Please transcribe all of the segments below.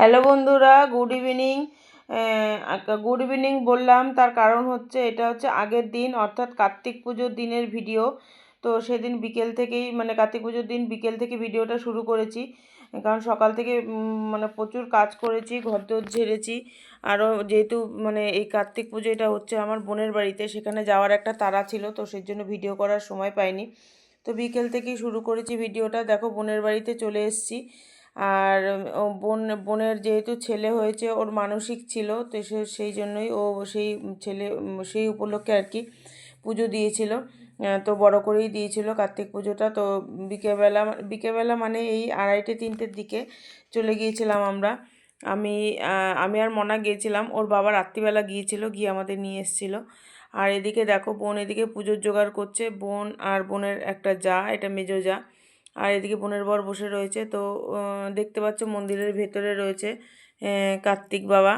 Hello বন্ধুরা good evening good evening বললাম, তার কারণ হচ্ছে এটা হচ্ছে আগের দিন, অর্থাৎ কার্তিক পুজোর দিনের ভিডিও তো সেদিন বিকেল থেকেই মানে কার্তিক পুজোর দিন বিকেল থেকে ভিডিওটা শুরু করেছি। কারণ সকাল থেকে মানে প্রচুর কাজ করেছি, ঘর দোর ঝেড়েছি। আরও যেহেতু মানে এই কার্তিক পুজো এটা হচ্ছে আমার বোনের বাড়িতে, সেখানে যাওয়ার একটা তারা ছিল, তো সেই জন্য ভিডিও করার সময় পাইনি। তো বিকেল থেকেই শুরু করেছি ভিডিওটা দেখো, বোনের বাড়িতে চলে এসেছি। আর বোন, বোনের যেহেতু ছেলে হয়েছে, ওর মানসিক ছিল, তো সে, সেই জন্যই ও সেই ছেলে, সেই উপলক্ষে আর কি পুজো দিয়েছিল। তো বড় করেই দিয়েছিল কার্তিক পুজোটা। তো বিকেলবেলা বিকেলবেলা মানে এই আড়াইটে, তিনটের দিকে চলে গিয়েছিলাম আমরা। আমি আমি আর মনা গিয়েছিলাম। ওর বাবা রাত্রিবেলা গিয়েছিল, গিয়ে আমাদের নিয়ে এসেছিল। আর এদিকে দেখো, বোন এদিকে পুজোর জোগাড় করছে। বোন আর বোনের একটা যা, এটা মেজো যা। আর এদিকে বোনের বর বসে রয়েছে। তো দেখতে পাচ্ছ মন্দিরের ভেতরে রয়েছে কার্তিক বাবা।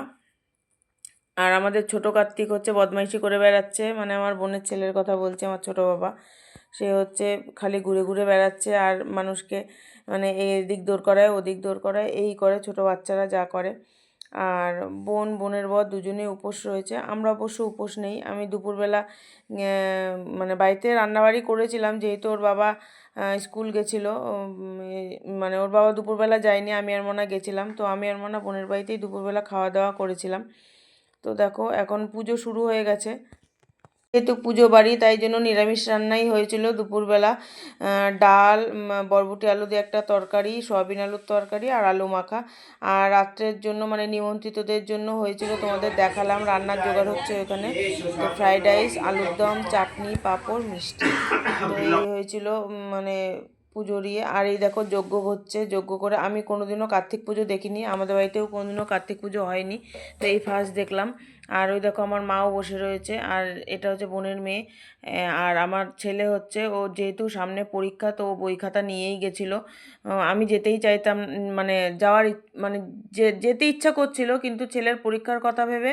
আর আমাদের ছোট কার্তিক হচ্ছে বদমাইশি করে বেড়াচ্ছে। মানে আমার বোনের ছেলের কথা বলছে আমার ছোট বাবা। সে হচ্ছে খালি ঘুরে ঘুরে বেড়াচ্ছে আর মানুষকে মানে এদিক দৌড় করায়, ওদিক দৌড় করায়, এই করে ছোট বাচ্চারা যা করে। আর বোন, বোনের বর দুজনেই উপোস রয়েছে। আমরা অবশ্য উপোস নেই। আমি দুপুরবেলা মানে বাড়িতে রান্নাবাড়ি করেছিলাম। যেহেতু ওর বাবা স্কুল গেছিল মানে ওর বাবা দুপুরবেলা যায়নি, আমি আর মনা গেছিলাম। তো আমি আর মনা বোনের বাড়িতেই দুপুরবেলা খাওয়া দাওয়া করেছিলাম। তো দেখো, এখন পুজো শুরু হয়ে গেছে। যেহেতু পুজো বাড়ি, তাই জন্য নিরামিষ রান্নাই হয়েছিল দুপুরবেলা। ডাল বরবটি আলু দিয়ে একটা তরকারি, সয়াবিন আলুর তরকারি আর আলু মাখা। আর রাত্রের জন্য মানে নিমন্ত্রিতদের জন্য হয়েছিল, তোমাদের দেখালাম, রান্নার জোগাড় হচ্ছে ওখানে। তো ফ্রাইড রাইস, আলুর দম, চাটনি, পাঁপড়, মিষ্টি। তো এই হয়েছিল মানে পুজোর ইয়ে আর এই দেখো যজ্ঞ হচ্ছে, যজ্ঞ করে আমি কোনোদিনও কার্তিক পুজো দেখিনি, আমাদের বাড়িতেও কোনোদিনও কার্তিক পুজো হয়নি। তো এই ফার্স্ট দেখলাম। আর ওই দেখো আমার মাও বসে রয়েছে, আর এটা হচ্ছে বোনের মেয়ে। আর আমার ছেলে হচ্ছে, ও যেহেতু সামনে পরীক্ষা, তো ও বই খাতা নিয়েই গেছিল। আমি যেতেই চাইতাম মানে যাওয়ার মানে যে, যেতে ইচ্ছা করছিল, কিন্তু ছেলের পরীক্ষার কথা ভেবে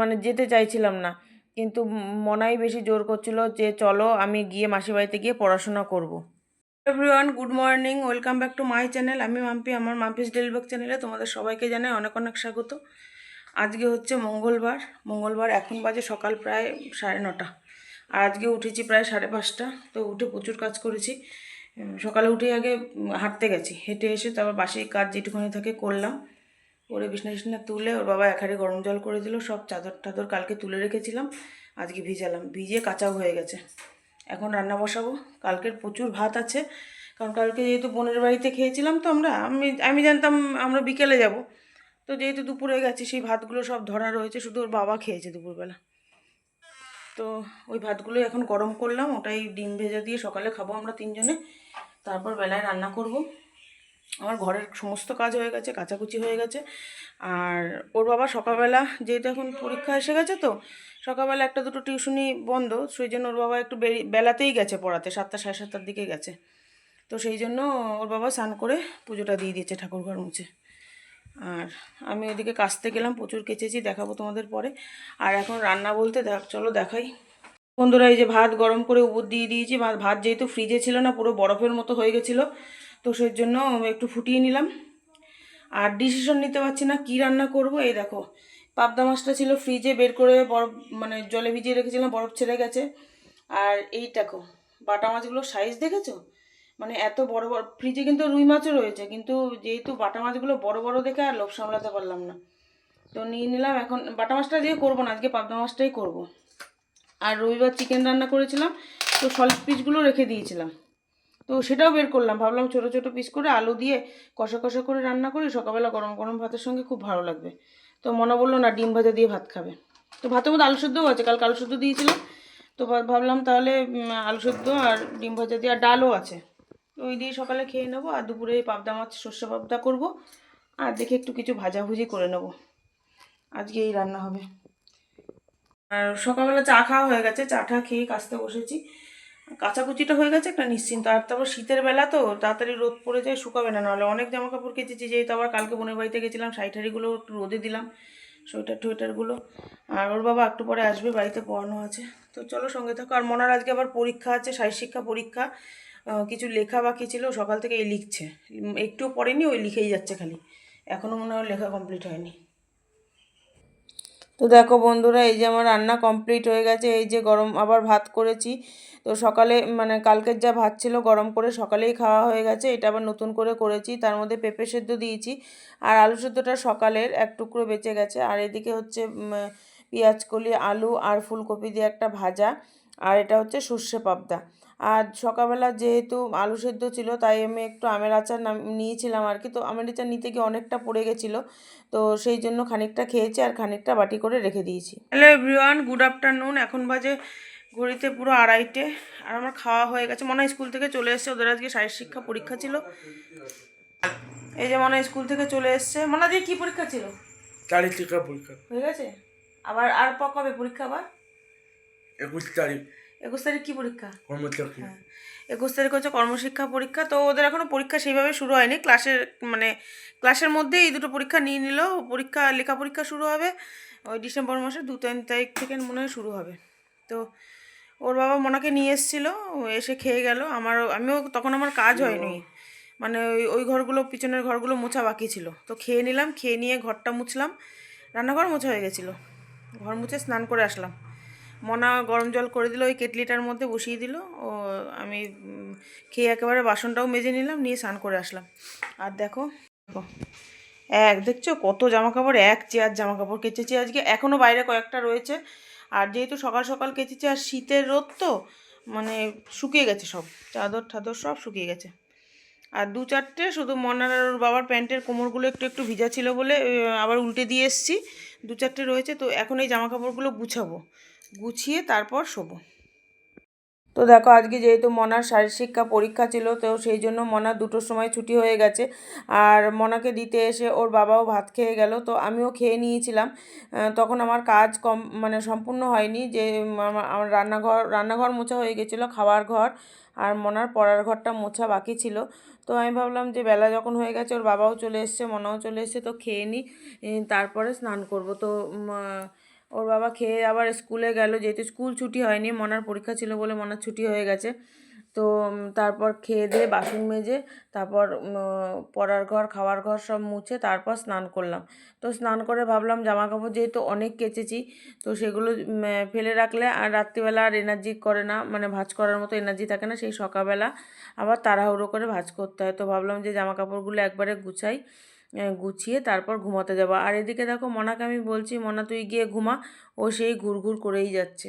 মানে যেতে চাইছিলাম না। কিন্তু মনাই বেশি জোর করছিল যে, চলো আমি গিয়ে মাসির বাড়িতে গিয়ে পড়াশোনা করব। Everyone, good morning, welcome back to my channel. আমি মাম্পি, আমার মাম্পিস ডেলিবাগ চ্যানেলে তোমাদের সবাইকে জানাই অনেক অনেক স্বাগত। আজকে হচ্ছে মঙ্গলবার মঙ্গলবার এখন বাজে সকাল প্রায় সাড়ে নটা। আর আজকে উঠেছি প্রায় সাড়ে পাঁচটা, তো উঠে প্রচুর কাজ করেছি। সকালে উঠে আগে হাঁটতে গেছি, হেঁটে এসে তারপর বাসি কাজ যেটুকুনি থাকে করলাম। করে বিছনা টিছনা তুলে ওর বাবা এক হাঁড়ি গরম জল করে দিল, সব চাদর টাদর কালকে তুলে রেখেছিলাম, আজকে ভিজালাম। ভিজে কাঁচাও হয়ে গেছে। এখন রান্না বসাবো। কালকের প্রচুর ভাত আছে। কারণ কালকে যেহেতু বোনের বাড়িতে খেয়েছিলাম তো আমরা, আমি আমি জানতাম আমরা বিকেলে যাব। তো যেহেতু দুপুরে গেছি, সেই ভাতগুলো সব ধরা রয়েছে, শুধু ওর বাবা খেয়েছে দুপুরবেলা। তো ওই ভাতগুলো এখন গরম করলাম, ওটাই ডিম ভেজা দিয়ে সকালে খাব আমরা তিনজনে। তারপর বেলায় রান্না করব। আমার ঘরের সমস্ত কাজ হয়ে গেছে, কাচাকুচি হয়ে গেছে। আর ওর বাবা সকালবেলা যেহেতু এখন পরীক্ষা এসে গেছে তো, সকালবেলা একটা দুটো টিউশনি বন্ধ, সেই জন্য ওর বাবা একটু বেলাতেই গেছে পড়াতে, সাতটা সাড়ে সাতটার দিকে গেছে। তো সেই জন্য ওর বাবা স্নান করে পুজোটা দিয়ে দিয়েছে ঠাকুর ঘর মুছে। আর আমি ওইদিকে কাচতে গেলাম, প্রচুর কেচেছি, দেখাবো তোমাদের পরে। আর এখন রান্না বলতে দেখ, চলো দেখাই। বন্ধুরা, এই যে ভাত গরম করে উপর দিয়ে দিয়েছি, ভাত যেহেতু ফ্রিজে ছিল না, পুরো বরফের মতো হয়ে গেছিল। তো সেই জন্য একটু ফুটিয়ে নিলাম। আর ডিসিশন নিতে পারছি না, কী রান্না করব? এই দেখো, পাবদা মাছটা ছিল ফ্রিজে বের করে বরফ মানে জলে ভিজিয়ে রেখেছিলাম, বরফ ছেড়ে গেছে। আর এই দেখো, বাটা মাছগুলো সাইজ দেখেছ? মানে এত বড় বড় ফ্রিজে কিন্তু রুই মাছও রয়েছে, কিন্তু যেহেতু বাটা মাছগুলো বড় বড় দেখে আর লোভ সামলাতে পারলাম না। তো নিয়ে নিলাম, এখন বাটা মাছটা দিয়ে করব না, আজকে পাবদা মাছটাই করব। আর রবিবার চিকেন রান্না করেছিলাম, তো সলিড পিসগুলো রেখে দিয়েছিলাম। তো সেটাও বের করলাম। ভাবলাম ছোটো ছোটো পিস করে আলু দিয়ে কষা কষা করে রান্না করি, সকালবেলা গরম গরম ভাতের সঙ্গে খুব ভালো লাগবে। তো মনে বলল না ডিম ভাজা দিয়ে ভাত খাবে। তো ভাতের মধ্যে আলু সেদ্ধও আছে, কালকে আলু সেদ্ধ দিয়েছিলাম। তো ভাবলাম তাহলে আলু সেদ্ধ আর ডিম ভাজা দিয়ে আর ডালও আছে। তো ওই দিয়ে সকালে খেয়ে নেব আর দুপুরে পাবদা মাছ, সর্ষে পাবদা করব। আর দেখে একটু কিছু ভাজাভুজি করে নেব। আজকে এই রান্না হবে। আর সকালবেলা চা খাওয়া হয়ে গেছে, চা টা খেয়ে কাচতে বসেছি। কাচাকুচিটা হয়ে গেছে একটা নিশ্চিন্ত। আর তারপর শীতের বেলা তো তাড়াতাড়ি রোদ পড়ে যায় শুকাবে না। নাহলে অনেক জামা কাপড় কেচেছি যেহেতু আবার কালকে বোনের বাড়িতে গেছিলাম শাড়িটারিগুলো একটু রোদে দিলাম সোয়েটার টোয়েটারগুলো। আর ওর বাবা একটু পরে আসবে বাড়িতে পড়ানো আছে। তো চলো সঙ্গে থাকো। আর মনার আজকে আবার পরীক্ষা আছে শিক্ষা পরীক্ষা। কিছু লেখা বাকি ছিল সকাল থেকে এই লিখছে। উম, একটুও পড়েনি ওই লিখেই যাচ্ছে খালি। এখনও মনে হয় লেখা কমপ্লিট হয়নি। তো দেখো বন্ধুরা এই যে আমার রান্না কমপ্লিট হয়ে গেছে। এই যে গরম আবার ভাত করেছি। তো সকালে মানে কালকের যা ভাত ছিল গরম করে সকালেই খাওয়া হয়ে গেছে। এটা আবার নতুন করে করেছি। তার মধ্যে পেঁপে সেদ্ধ দিয়েছি। আর আলু সেদ্ধটা সকালের এক টুকরো বেঁচে গেছে। আর এদিকে হচ্ছে উম, পেঁয়াজ কলি আলু আর ফুলকপি দিয়ে একটা ভাজা। আর এটা হচ্ছে সর্ষে পাবদা। আর সকালবেলা যেহেতু আলু সেদ্ধ ছিল তাই আমি একটু আমের আচার নাম নিয়েছিলাম আর কি তো আমের আচার নিতে গিয়ে অনেকটা পড়ে গেছিল তো সেই জন্য খানিকটা খেয়েছি আর খানিকটা বাটি করে রেখে দিয়েছি। Hello everyone good afternoon. এখন বাজে ঘড়িতে পুরো আড়াইটে আর আমার খাওয়া হয়ে গেছে। মনে হয় স্কুল থেকে চলে এসছে ওদের আজকে শারীর শিক্ষা পরীক্ষা ছিল। এই যে মনে হয় স্কুল থেকে চলে এসছে। মনে হয় কী পরীক্ষা ছিল? টিকা পরীক্ষা। হয়ে গেছে? আবার আর কবে পরীক্ষা আবার? একুশ তারিখ। একুশ তারিখ কী পরীক্ষা? হ্যাঁ। একুশ তারিখ হচ্ছে কর্মশিক্ষা পরীক্ষা তো ওদের এখনও পরীক্ষা সেইভাবে শুরু হয়নি। ক্লাসের মানে ক্লাসের মধ্যে এই দুটো পরীক্ষা নিয়ে নিল। পরীক্ষা লেখা পরীক্ষা শুরু হবে। ওই ডিসেম্বর মাসের দু তিন তারিখ থেকে মনে হয় শুরু হবে। তো ওর বাবা মোনাকে নিয়ে এসেছিল এসে খেয়ে গেল। আমার আমিও তখন আমার কাজ হয়নি। মানে ওই ওই ঘরগুলো পিছনের ঘরগুলো মোছা বাকি ছিল। তো খেয়ে নিলাম খেয়ে নিয়ে ঘরটা মুছলাম। রান্নাঘর মোছা হয়ে গেছিল। ঘর মুছে স্নান করে আসলাম। মনা গরম জল করে দিল, ওই কেটলিটার মধ্যে বসিয়ে দিল। ও, আমি খেয়ে একেবারে বাসনটাও মেজে নিলাম, নিয়ে স্নান করে আসলাম। আর দেখো এক, দেখছ কত জামা কাপড় এক চেয়ার জামা কাপড় কেচেছি আজকে। এখনও বাইরে কয়েকটা রয়েছে। আর যেহেতু সকাল সকাল কেচেছি, আর শীতের রোদ তো মানে শুকিয়ে গেছে সব। চাদর ঠাদর সব শুকিয়ে গেছে। আর দু চারটে শুধু মনার আর ওর বাবার প্যান্টের কোমরগুলো একটু একটু ভিজা ছিল বলে, আবার উল্টে দিয়ে এসেছি। দু চারটে রয়েছে, তো এখন এই জামা কাপড়গুলো গুছাবো। গুছিয়ে তারপর শোবো। তো দেখো, আজকে যেহেতু মনার শারীর শিক্ষা পরীক্ষা ছিল, তো সেই জন্য মনা দুটোর সময় ছুটি হয়ে গেছে। আর মনাকে দিতে এসে ওর বাবাও ভাত খেয়ে গেল, তো আমিও খেয়ে নিয়েছিলাম। তখন আমার কাজ কম মানে সম্পূর্ণ হয়নি, যে আমার রান্নাঘর রান্নাঘর মোছা হয়ে গেছিল, খাওয়ার ঘর, আর মনার পড়ার ঘরটা মোছা বাকি ছিল। তো আমি ভাবলাম যে বেলা যখন হয়ে গেছে, ওর বাবাও চলে এসছে, মনাও চলে এসছে, তো খেয়ে নিই তারপরে স্নান করব। তো ওর বাবা খেয়ে আবার স্কুলে গেল, যেহেতু স্কুল ছুটি হয়নি, মনার পরীক্ষা ছিল বলে মনার ছুটি হয়ে গেছে। তো তারপর খেয়ে দিয়ে বাসন মেজে, তারপর পড়ার ঘর, খাওয়ার ঘর সব মুছে তারপর স্নান করলাম। তো স্নান করে ভাবলাম জামা কাপড় যেহেতু অনেক কেচেছি, তো সেগুলো ফেলে রাখলে আর রাত্রিবেলা আর এনার্জি করে না মানে ভাঁজ করার মতো এনার্জি থাকে না, সেই সকালবেলা আবার তাড়াহুড়ো করে ভাঁজ করতে হয়। তো ভাবলাম যে জামা কাপড়গুলো একবারে গুছাই। গুছিয়ে তারপর ঘুমাতে যাব। আর এদিকে দেখো মনাকে আমি বলছি, মনা তুই গিয়ে ঘুমা। ও সেই ঘুরঘুর করেই যাচ্ছে।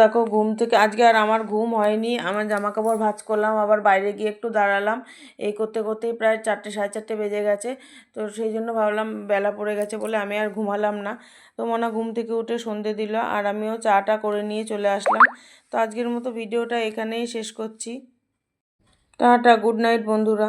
দেখো, ঘুম থেকে আজকে আর আমার ঘুম হয়নি। আমার জামা কাপড় ভাঁজ করলাম, আবার বাইরে গিয়ে একটু দাঁড়ালাম। এই করতে করতেই প্রায় চারটে, সাড়ে চারটে বেজে গেছে। তো সেই জন্য ভাবলাম বেলা পড়ে গেছে বলে আমি আর ঘুমালাম না। তো মনে ঘুম থেকে উঠে সন্ধে দিল আর আমিও চাটা করে নিয়ে চলে আসলাম। তো আজকের মতো ভিডিওটা এখানেই শেষ করছি। টাটা, গুড নাইট বন্ধুরা।